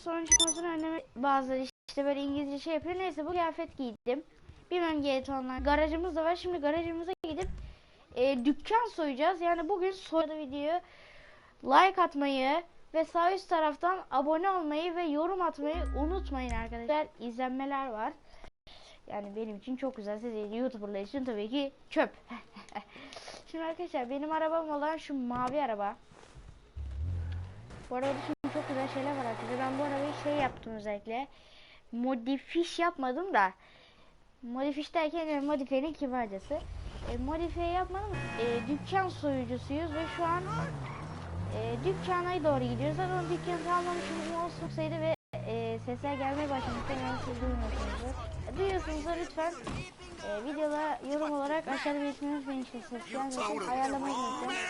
sorun çıkmasını önleme bazıları işte böyle İngilizce şey yapıyor. Neyse bu kıyafet giydim. Bilmem GT Online. Garajımız da var. Şimdi garajımıza gidip e, dükkan soyacağız. Yani bugün soyda videoyu like atmayı ve sağ üst taraftan abone olmayı ve yorum atmayı unutmayın arkadaşlar. İzlenmeler var. Yani benim için çok güzel. Siz YouTuber'lar için tabii ki çöp. Şimdi arkadaşlar benim arabam olan şu mavi araba. Bu arada çok güzel şeyler var arkadaşlar. Ben bu arabayı şey yaptım özellikle. Modifiş yapmadım da. Modifiş derken yani modifiyeli kibarcası. E, modifiye yapmadım. E, dükkan soyucusuyuz ve şu an e, dükkana doğru gidiyoruz. Zaten o dükkanı tamamlamışım. Olsun sayıda ve e, sesler gelmeye başlamıştı. Yani siz duymuyorsunuzdur. E, duyuyorsunuzsa lütfen e, videoda yorum olarak aşağıda belirtmeyi unutmayın işte ses gelmesin. Ayarlamayı unutmayın.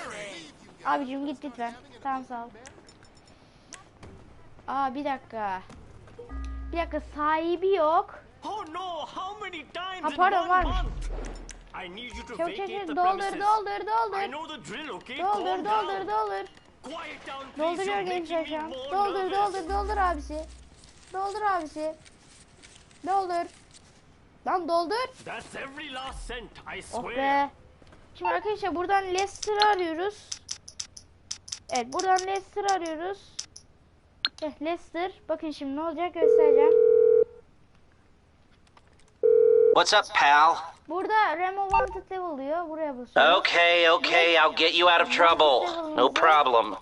Abicim git lütfen. Tamam sağ ol. Aa bir dakika. Bir dakika sahibi yok. Oh no! How many times Ha, in pardon, one varmış. I need you to çabuk vacate the doldur premises. doldur I doldur. know the drill, okay? Doldur doldur doldur. Quiet down. Dolduruyor gençler şu an. Doldur doldur doldur abisi. Doldur abisi. Doldur. Lan doldur. That's every last cent, I Oh swear. be. Şimdi arkadaşlar buradan Leicester'ı arıyoruz. Evet buradan Leicester'ı arıyoruz. Eh, Leicester. Bakın şimdi ne olacak göstereceğim. What's up, pal? Burada Remo Wanted Level diyor. Buraya basıyoruz. Okay, okay, I'll get you out of trouble. No problem.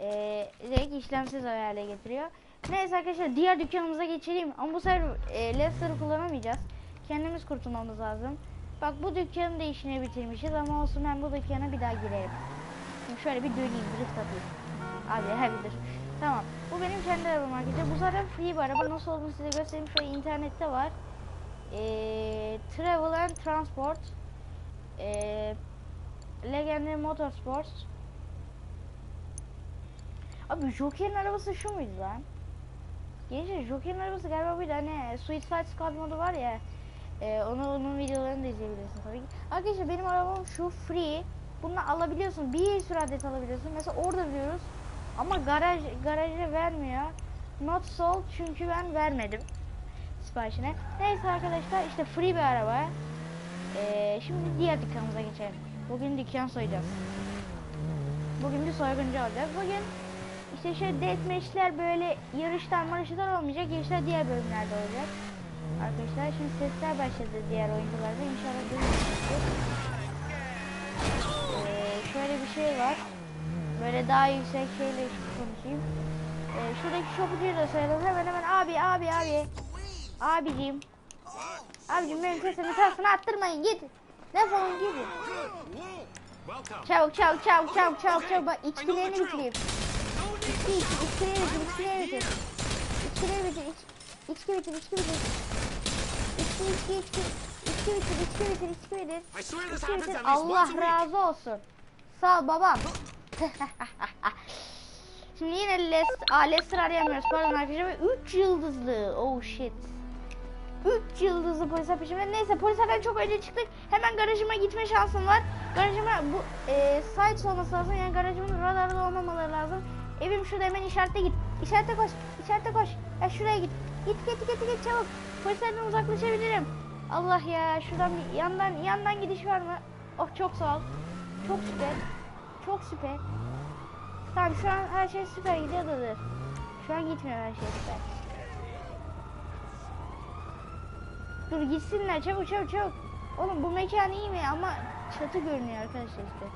Ee, direkt işlemsiz hale getiriyor. Neyse arkadaşlar diğer dükkanımıza geçelim. Ama bu sefer e, Leicester'ı kullanamayacağız. Kendimiz kurtulmamız lazım. Bak bu dükkanın da işini bitirmişiz ama olsun ben bu dükkana bir daha girerim. Şimdi şöyle bir döneyim, drift atayım. Abi dur. Tamam. Bu benim kendi arabam arkadaşlar. Bu zaten free bir araba. Nasıl olduğunu size göstereyim. Şöyle internette var. Ee, Travel and Transport. Ee, Legendary Motorsports. Abi Joker'in arabası şu muydu lan? Gençler Joker'in arabası galiba buydu hani Suicide Squad modu var ya e, onu onun videolarını da izleyebilirsin tabii ki. Arkadaşlar benim arabam şu free. Bunu alabiliyorsun. Bir sürü adet alabiliyorsun. Mesela orada diyoruz. Ama garaj garaja vermiyor. Not sold çünkü ben vermedim siparişine. Neyse arkadaşlar işte free bir araba. E, şimdi diğer dükkanımıza geçelim. Bugün dükkan soyacağız. Bugün bir soyguncu olacağız. Bugün işte şöyle deathmatch'ler böyle yarışlar marışlar olmayacak. Gençler diğer bölümlerde olacak. Arkadaşlar şimdi sesler başladı diğer oyuncularda. İnşallah duymuyorsunuzdur. Ee, şöyle bir şey var. Böyle daha yüksek şeyle konuşayım. Ee, şuradaki şopucuyu da sayalım. Hemen hemen abi abi abi. Abicim. Abicim benim sesimi tarafına attırmayın git. Defolun gidin. Çabuk çabuk çabuk çabuk çabuk çabuk. Bak içkilerini bitireyim. İçki iç, içkileri bitir, içkileri bitir. İçkileri bitir, iç, içki bitir, içki bitir. İçki, içki, içki. İçki bitir, içki bitir, içki bitir. İçki bitir. Allah razı olsun. Sağ ol babam. Şimdi yine Les, aa, Lester arayamıyoruz. Pardon arkadaşlar. 3 yıldızlı. Oh shit. 3 yıldızlı polis peşimde. Neyse polislerden çok önce çıktık. Hemen garajıma gitme şansım var. Garajıma bu e, site olması lazım. Yani garajımın radarda olmamaları lazım. Evim şurada hemen işarette git. İşarete koş. İşarete koş. Ya şuraya git. Git git git git çabuk. Polislerden uzaklaşabilirim. Allah ya şuradan bir yandan yandan gidiş var mı? Oh çok sağ ol. Çok süper. Çok süper. Tamam şu an her şey süper gidiyor da dur. Şu an gitmiyor her şey süper. Dur gitsinler çabuk çabuk çabuk. Oğlum bu mekan iyi mi ama çatı görünüyor arkadaşlar işte.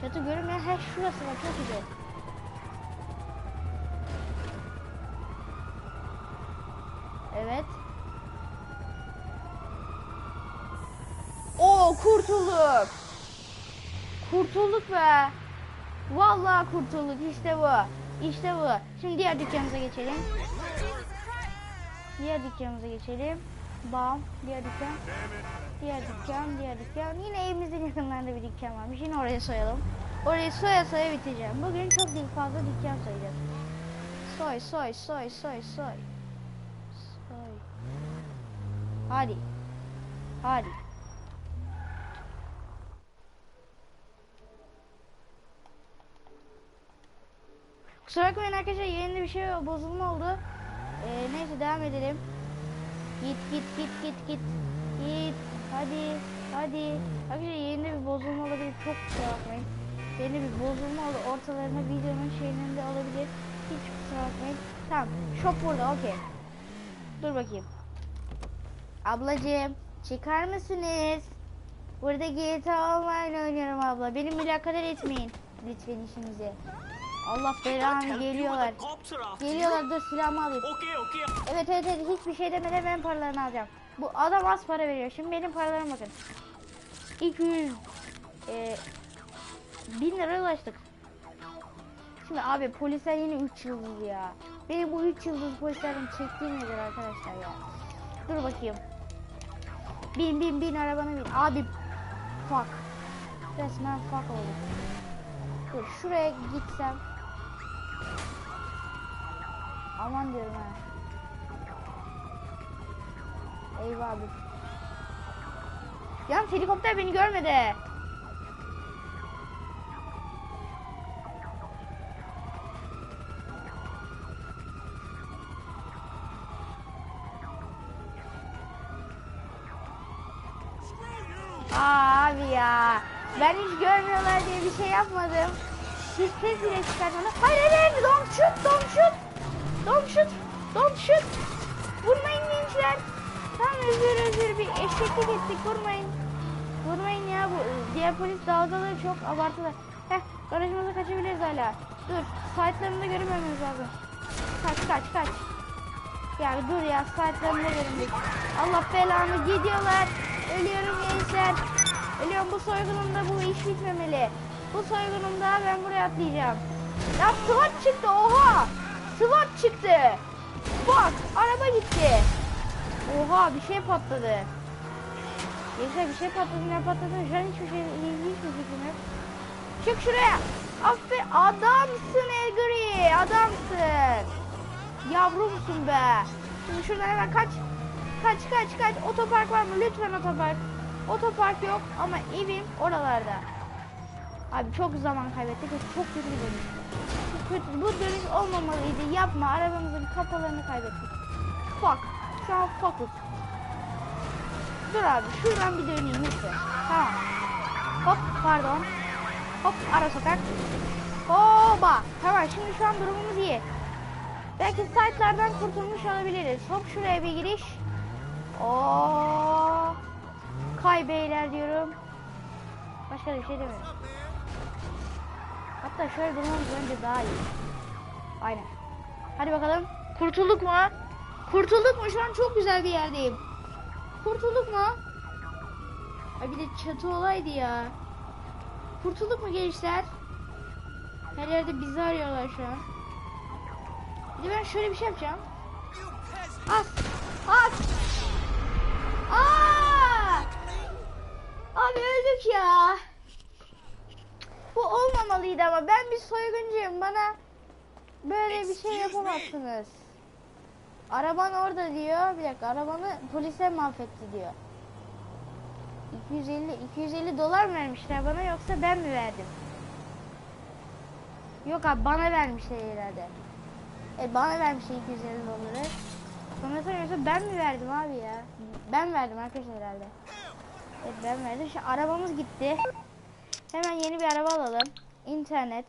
Çatı görünmüyor. He şurası var çok güzel. Evet. Oo kurtulduk. Kurtulduk be. Vallahi kurtulduk işte bu. İşte bu. Şimdi diğer dükkanımıza geçelim. Diğer dükkanımıza geçelim. Bam. Diğer dükkan. Diğer dükkan, diğer dükkan. Yine evimizin yakınlarında bir dükkan varmış. Yine oraya soyalım. Orayı soya soya biteceğim. Bugün çok değil fazla dükkan soyacağız. Soy, soy, soy, soy, soy. Soy. Hadi. Hadi. Kusura bakmayın arkadaşlar yayında bir şey bozulma oldu. Ee, neyse devam edelim. Git git git git git. Git. Hadi. Hadi. Arkadaşlar yayında bir bozulma olabilir. Çok kusura bakmayın. Yayında bir bozulma oldu. Ortalarına videonun şeyinin de olabilir. Hiç kusura bakmayın. Tamam. Shop burada. Okey. Dur bakayım. Ablacığım çıkar mısınız? Burada GTA Online oynuyorum abla. Beni mülakadar etmeyin. Lütfen işinize. Allah belanı geliyorlar. Geliyorlar dur silahımı alayım. Evet evet evet hiçbir şey demeden ben paralarını alacağım. Bu adam az para veriyor. Şimdi benim paralarıma bakın. 200 e, 1000 liraya ulaştık. Şimdi abi polisler yine 3 yıldız ya. Benim bu 3 yıldız polislerin çektiği nedir arkadaşlar ya. Dur bakayım. Bin bin bin arabana bin. Abi fuck. Resmen fuck oldu. Dur şuraya gitsem. Aman diyorum ha. Eyvah abi. Yalnız helikopter beni görmedi. Abi ya. Ben hiç görmüyorlar diye bir şey yapmadım. Ses bile çıkartmadım. Hayır hayır hayır. Don't shoot. Don't shoot. Don't shoot. Don't shoot. Vurmayın gençler. Tamam özür özür bir eşeklik ettik. Vurmayın. Vurmayın ya bu diğer polis dalgaları çok abartılar. Heh garajımıza kaçabiliriz hala. Dur saatlerinde görünmemiz lazım. Kaç kaç kaç. Ya dur ya saatlerinde görünmek. Allah belanı gidiyorlar. Ölüyorum gençler. Ölüyorum bu soygunumda bu iş bitmemeli. Bu soygunumda ben buraya atlayacağım. Ya SWAT çıktı oha. SWAT çıktı. Bak araba gitti. Oha bir şey patladı. Gençler bir şey patladı ne patladı şu an hiçbir şey hiçbir fikrim yok. Çık şuraya. Aferin adamsın Elgri adamsın. Yavrumsun be. Şimdi şuradan hemen kaç. Kaç kaç kaç. Otopark var mı? Lütfen otopark. Otopark yok ama evim oralarda. Abi çok zaman kaybettik çok kötü bir dönüş. Bu, kötü, bu dönüş olmamalıydı. Yapma. Arabamızın kafalarını kaybettik. Fuck. Şu an focus. Dur abi şuradan bir döneyim lütfen. Tamam. Hop pardon. Hop ara sokak. Hoba. Tamam şimdi şu an durumumuz iyi. Belki site'lardan kurtulmuş olabiliriz. Hop şuraya bir giriş. Oo. Kay beyler diyorum. Başka bir şey demiyorum. Hatta şöyle durmamız bence daha iyi. Aynen. Hadi bakalım. Kurtulduk mu? Kurtulduk mu? Şu an çok güzel bir yerdeyim. Kurtulduk mu? Ay bir de çatı olaydı ya. Kurtulduk mu gençler? Her yerde bizi arıyorlar şu an. Bir de ben şöyle bir şey yapacağım. As! As! Aa! Abi öldük ya. Bu olmamalıydı ama ben bir soyguncuyum. Bana böyle bir şey yapamazsınız. Araban orada diyor. Bir dakika arabanı polise mahvetti diyor. 250 250 dolar mı vermişler bana yoksa ben mi verdim? Yok abi bana vermişler herhalde. E bana vermişler 250 doları. Sonra soruyorsa ben mi verdim abi ya? Ben verdim arkadaşlar herhalde. Evet ben verdim. Şu arabamız gitti. Hemen yeni bir araba alalım. İnternet.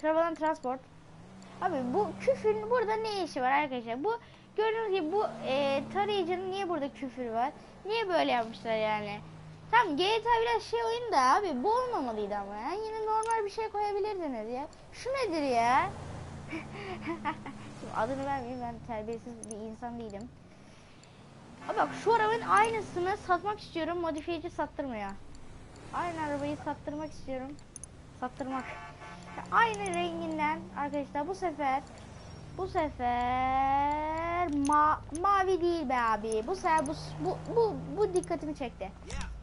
Travel Transport. Abi bu küfürün burada ne işi var arkadaşlar? Bu gördüğünüz gibi bu e, tarayıcının niye burada küfür var? Niye böyle yapmışlar yani? Tamam GTA biraz şey oyun da abi bu olmamalıydı ama ya. Yine normal bir şey koyabilirdiniz ya. Şu nedir ya? Şimdi adını vermeyeyim ben terbiyesiz bir insan değilim. Abi bak şu arabanın aynısını satmak istiyorum. Modifiyeci sattırmıyor. Aynı arabayı sattırmak istiyorum. Sattırmak. Aynı renginden arkadaşlar bu sefer bu sefer ma mavi değil be abi. Bu sefer bu bu bu, bu dikkatimi çekti.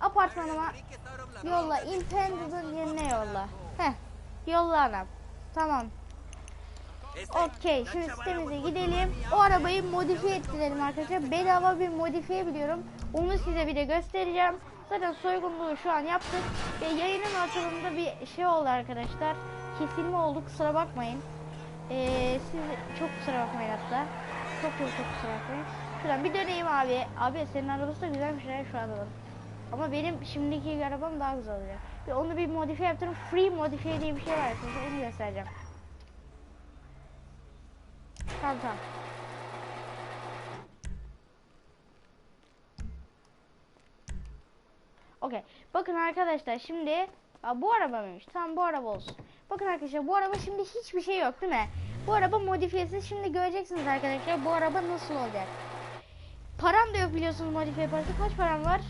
Apartmanıma yolla. Independent'ın yerine yolla. Heh. Yolla anam. Tamam. Okey. Şimdi sitemize gidelim. O arabayı modifiye ettirelim arkadaşlar. Bedava bir modifiye biliyorum. Onu size bir de göstereceğim. Zaten soygunluğu şu an yaptık. Ve yayının ortamında bir şey oldu arkadaşlar. kesilme oldu kusura bakmayın. Ee, siz çok kusura bakmayın hatta. Çok çok çok kusura bakmayın. Şuradan bir döneyim abi. Abi senin arabası da güzelmiş ya şu anda. Ama benim şimdiki arabam daha güzel olacak. Bir onu bir modifiye yaptırım. Free modifiye diye bir şey var. Size onu göstereceğim. Tamam tamam. Okey. Bakın arkadaşlar şimdi Aa, bu araba mıymış? Tamam bu araba olsun. Bakın arkadaşlar bu araba şimdi hiçbir şey yok değil mi? Bu araba modifiyesiz. Şimdi göreceksiniz arkadaşlar bu araba nasıl olacak. Param da yok biliyorsunuz modifiye parası. Kaç param var?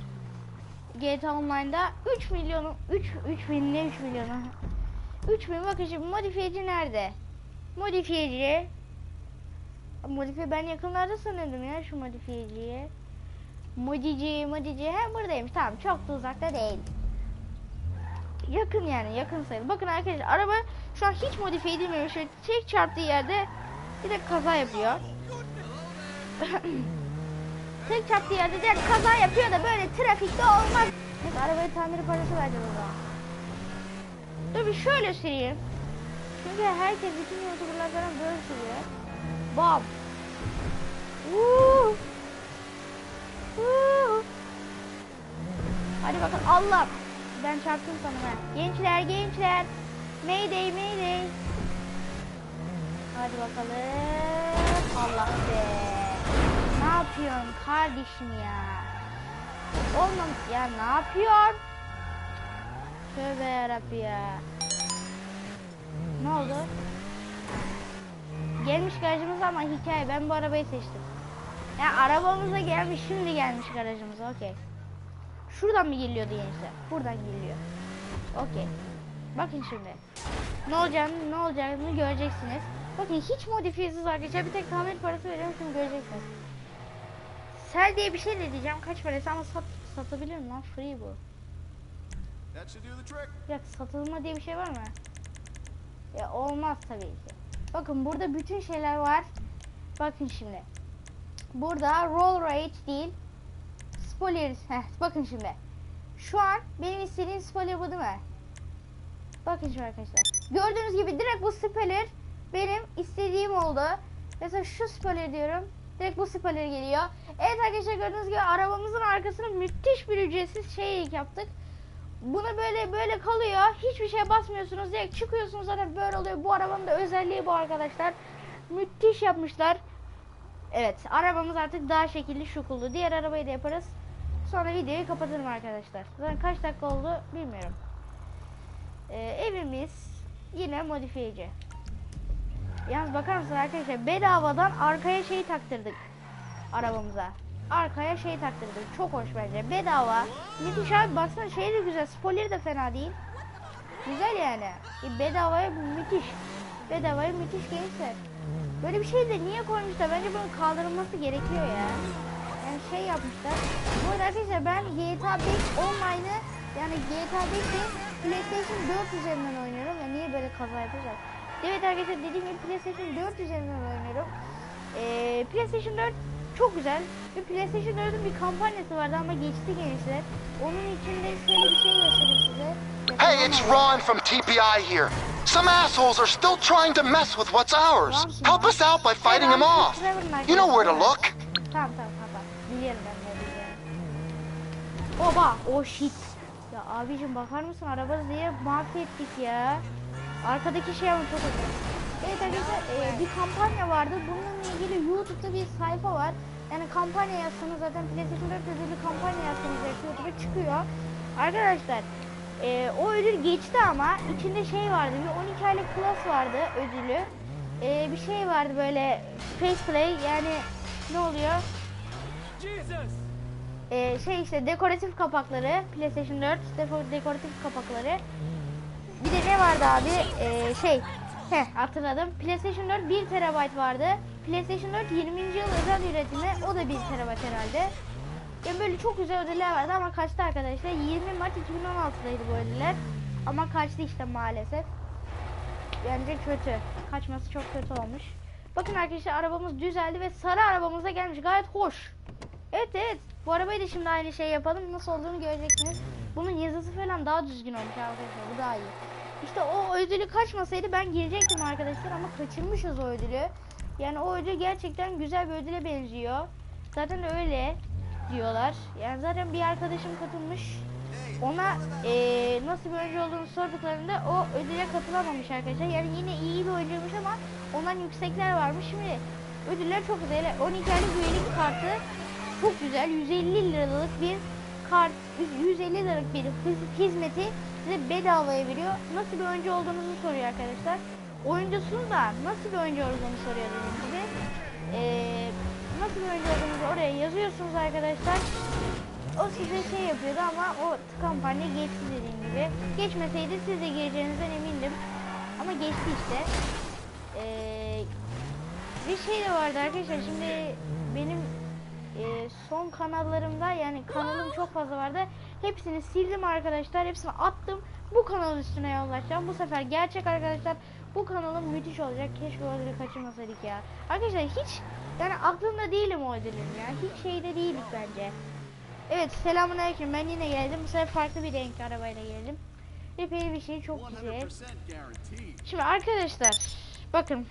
GTA Online'da 3 milyonu 3 3 bin ne 3 milyonu 3 bin bakın şimdi modifiyeci nerede? Modifiyeci Modifiye ben yakınlarda sanıyordum ya şu modifiyeciyi. Modici, modici hem buradaymış. Tamam çok da uzakta değil. Yakın yani yakın sayılır. Bakın arkadaşlar araba şu an hiç modifiye edilmemiş. Şöyle tek çarptığı yerde direkt kaza yapıyor. tek çarptığı yerde direkt kaza yapıyor da böyle trafikte olmaz. Neyse arabayı tamiri parası vereceğim o zaman. Dur bir şöyle süreyim. Çünkü herkes bütün youtuberlar falan böyle sürüyor. Bam. Hadi bakalım Allah. Ben çarptım sana. Gençler gençler. Mayday mayday. Hadi bakalım. Allah be. Ne yapıyorsun kardeşim ya? Olmam ya ne yapıyorsun? Tövbe yarabbi ya. Ne oldu? Gelmiş garajımıza ama hikaye ben bu arabayı seçtim. Ya arabamıza gelmiş şimdi gelmiş garajımıza okey. Şuradan mı geliyordu gençler? Buradan geliyor. Okey. Bakın şimdi. Ne olacağını ne olacağını göreceksiniz. Bakın hiç modifiyesiz arkadaşlar bir tek tamir parası veriyorum şimdi göreceksiniz. Sel diye bir şey de diyeceğim kaç parası ama sat, satabilirim lan free bu. Ya satılma diye bir şey var mı? Ya olmaz tabii ki. Bakın burada bütün şeyler var. Bakın şimdi. Burada roll rate değil. Spoiler. Heh, bakın şimdi. Şu an benim istediğim spoiler bu değil mi? Bakın şimdi arkadaşlar. Gördüğünüz gibi direkt bu spoiler benim istediğim oldu. Mesela şu spoiler diyorum. Direkt bu spoiler geliyor. Evet arkadaşlar gördüğünüz gibi arabamızın arkasına müthiş bir ücretsiz şey yaptık. Buna böyle böyle kalıyor. Hiçbir şeye basmıyorsunuz. Direkt çıkıyorsunuz zaten böyle oluyor. Bu arabanın da özelliği bu arkadaşlar. Müthiş yapmışlar. Evet arabamız artık daha şekilli şukullu. Diğer arabayı da yaparız. Sonra videoyu kapatırım arkadaşlar. Zaten kaç dakika oldu bilmiyorum. Ee, evimiz yine modifiyeci. Yalnız bakar mısın arkadaşlar bedavadan arkaya şey taktırdık arabamıza. Arkaya şey taktırdık. Çok hoş bence. Bedava. Müthiş abi baksana şey de güzel. Spoiler de fena değil. Güzel yani. E, bedavaya müthiş. Bedavaya müthiş gençler. Böyle bir şey de niye koymuşlar? Bence bunun kaldırılması gerekiyor ya. Yani şey yapmışlar. Bu arada arkadaşlar ben GTA 5 online'ı yani GTA 5'i PlayStation 4 üzerinden oynuyorum. Ya niye böyle kaza yapacak? Evet arkadaşlar dediğim gibi PlayStation 4 üzerinden oynuyorum. Ee, PlayStation 4 çok güzel. Ve PlayStation 4'ün bir kampanyası vardı ama geçti gençler. Onun içinde şöyle bir şey göstereyim size. Hey, it's Ron from TPI here. Some assholes are still trying to mess with what's ours. Help us out by fighting them off. You know where to look. Tamam tamam Oba, oh shit. Ya abicim bakar mısın araba diye mahvettik ya. Arkadaki şey ama çok önemli. Evet arkadaşlar e, bir kampanya vardı. Bununla ilgili YouTube'da bir sayfa var. Yani kampanya yazsanız zaten PlayStation 4 ödülü kampanya yazsanız YouTube'a çıkıyor. Arkadaşlar e, o ödül geçti ama içinde şey vardı. Bir 12 aylık plus vardı ödülü. E, bir şey vardı böyle faceplay yani ne oluyor? Jesus! Ee, şey işte dekoratif kapakları PlayStation 4 defo- dekoratif kapakları. Bir de ne vardı abi? Ee, şey heh, hatırladım. PlayStation 4 1 TB vardı. PlayStation 4 20. yıl özel üretimi o da 1 TB herhalde. Yani böyle çok güzel ödüller vardı ama kaçtı arkadaşlar? 20 Mart 2016'daydı bu ödüller. Ama kaçtı işte maalesef. Bence kötü. Kaçması çok kötü olmuş. Bakın arkadaşlar arabamız düzeldi ve sarı arabamıza gelmiş. Gayet hoş Evet evet. Bu arabayı da şimdi aynı şey yapalım. Nasıl olduğunu göreceksiniz. Bunun yazısı falan daha düzgün olmuş arkadaşlar. Bu daha iyi. İşte o ödülü kaçmasaydı ben girecektim arkadaşlar ama kaçırmışız o ödülü. Yani o ödül gerçekten güzel bir ödüle benziyor. Zaten öyle diyorlar. Yani zaten bir arkadaşım katılmış. Ona eee, nasıl bir oyuncu olduğunu sorduklarında o ödüle katılamamış arkadaşlar. Yani yine iyi bir oyuncuymuş ama ondan yüksekler varmış. Şimdi ödüller çok güzel. 12 aylık üyelik kartı çok güzel. 150 liralık bir kart, 150 liralık bir hizmeti size bedavaya veriyor. Nasıl bir oyuncu olduğunuzu soruyor arkadaşlar. Oyuncusunu da nasıl bir oyuncu olduğunu soruyor dediğim gibi. Ee, nasıl bir oyuncu olduğunuzu oraya yazıyorsunuz arkadaşlar. O size şey yapıyordu ama o kampanya geçti dediğim gibi. Geçmeseydi siz de gireceğinizden emindim. Ama geçti işte. Ee, bir şey de vardı arkadaşlar. Şimdi benim e, son kanallarımda yani kanalım çok fazla vardı. Hepsini sildim arkadaşlar. Hepsini attım. Bu kanalın üstüne yollaşacağım. Bu sefer gerçek arkadaşlar. Bu kanalım müthiş olacak. Keşke o ödülü kaçırmasaydık ya. Arkadaşlar hiç yani aklımda değilim o ödülün ya. Hiç şeyde değilik bence. Evet selamünaleyküm. Ben yine geldim. Bu sefer farklı bir renk arabayla geldim. Epey bir şey çok güzel. Şimdi arkadaşlar bakın.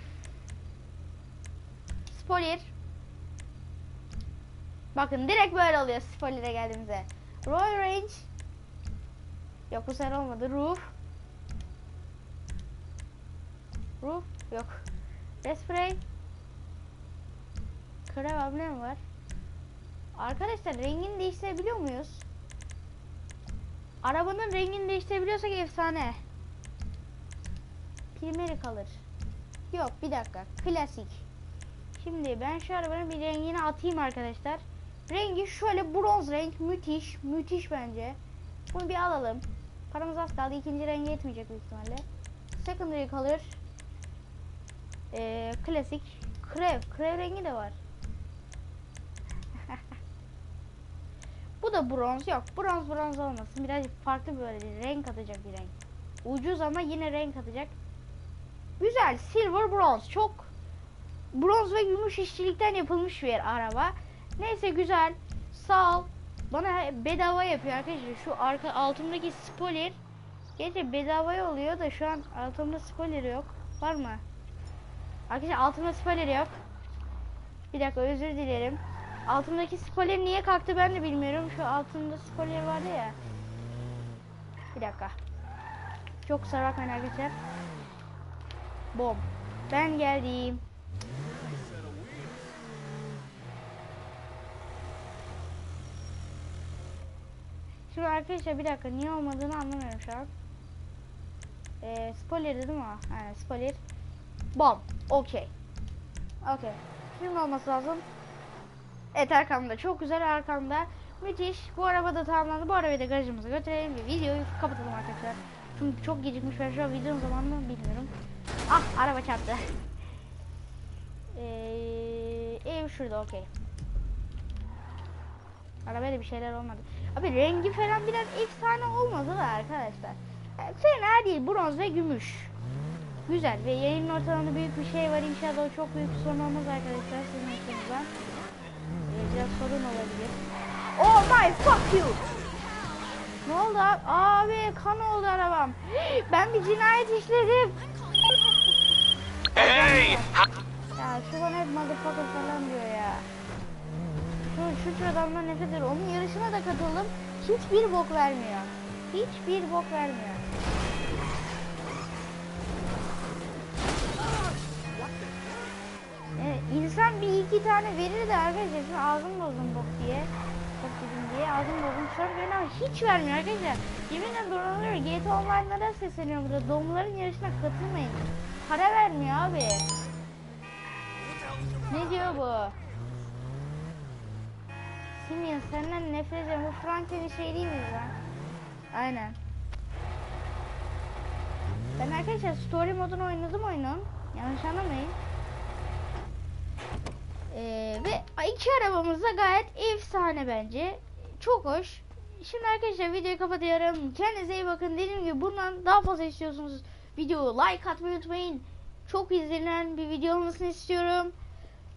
Spoiler. Bakın direkt böyle oluyor spoiler'e geldiğimizde. Royal Range. Yok bu sefer olmadı. Roof. Roof. Yok. Respray. Krev ablem var. Arkadaşlar rengini değiştirebiliyor muyuz? Arabanın rengini değiştirebiliyorsak efsane. Primeri kalır. Yok bir dakika. Klasik. Şimdi ben şu arabanın bir rengini atayım arkadaşlar. Rengi şöyle bronz renk. Müthiş. Müthiş bence. Bunu bir alalım. Paramız az kaldı. ikinci rengi yetmeyecek büyük ihtimalle. Secondary color. Ee, klasik. Krev. Krev rengi de var. Bu da bronz. Yok. Bronz bronz olmasın. Biraz farklı böyle renk atacak bir renk. Ucuz ama yine renk atacak. Güzel. Silver bronz. Çok bronz ve gümüş işçilikten yapılmış bir araba. Neyse güzel. Sağ ol. Bana bedava yapıyor arkadaşlar. Şu arka altımdaki spoiler Gerçi bedavaya oluyor da şu an altımda spoiler yok. Var mı? Arkadaşlar altımda spoiler yok. Bir dakika özür dilerim. Altımdaki spoiler niye kalktı ben de bilmiyorum. Şu altımda spoiler vardı ya. Bir dakika. Çok bakmayın arkadaşlar. Bom. Ben geldim. Şimdi arkadaşlar bir dakika niye olmadığını anlamıyorum şu an. Ee, spoiler dedim ama. Aynen spoiler. Bom. Okey. Okey. Şimdi olması lazım. Evet arkamda. Çok güzel arkamda. Müthiş. Bu araba da tamamlandı. Bu arabayı da garajımıza götürelim ve videoyu kapatalım arkadaşlar. Çünkü çok gecikmiş. Ben şu an videonun zamanını bilmiyorum. Ah araba çarptı. Ee, ev şurada okey. Arabaya da bir şeyler olmadı. Abi rengi falan biraz efsane olmadı da arkadaşlar. Yani fena değil bronz ve gümüş. Güzel ve yayının ortalarında büyük bir şey var. İnşallah o çok büyük bir sorun olmaz arkadaşlar sizin açınızdan. Ee, biraz sorun olabilir. Oh my fuck you. Ne oldu abi? Abi kan oldu arabam. Ben bir cinayet işledim. Hey! Ya şu bana hep motherfucker falan diyor ya. Şu, adamdan nefret ediyorum. Onun yarışına da katıldım. Hiçbir bok vermiyor. Hiçbir bok vermiyor. Evet, insan bir iki tane verir de arkadaşlar şimdi ağzım bozdum bok diye. Bok dedim diye ağzım bozdum sonra ben ama hiç vermiyor arkadaşlar. Yeminle dolanıyor. GTA Online'lara sesleniyorum burada. Domların yarışına katılmayın. Para vermiyor abi. Ne diyor bu? Simeon senden nefret ediyorum. Bu Franklin'in şey değil mi lan? Aynen. Ben arkadaşlar story modunu oynadım oyunun. Yanlış anlamayın. Ee, ve iki arabamız da gayet efsane bence. Çok hoş. Şimdi arkadaşlar videoyu kapatıyorum. Kendinize iyi bakın. Dediğim gibi bundan daha fazla istiyorsunuz. Videoyu like atmayı unutmayın. Çok izlenen bir video olmasını istiyorum.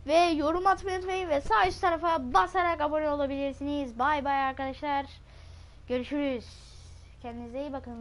Ve yorum atmayı unutmayın ve sağ üst tarafa basarak abone olabilirsiniz. Bay bay arkadaşlar. Görüşürüz. Kendinize iyi bakın.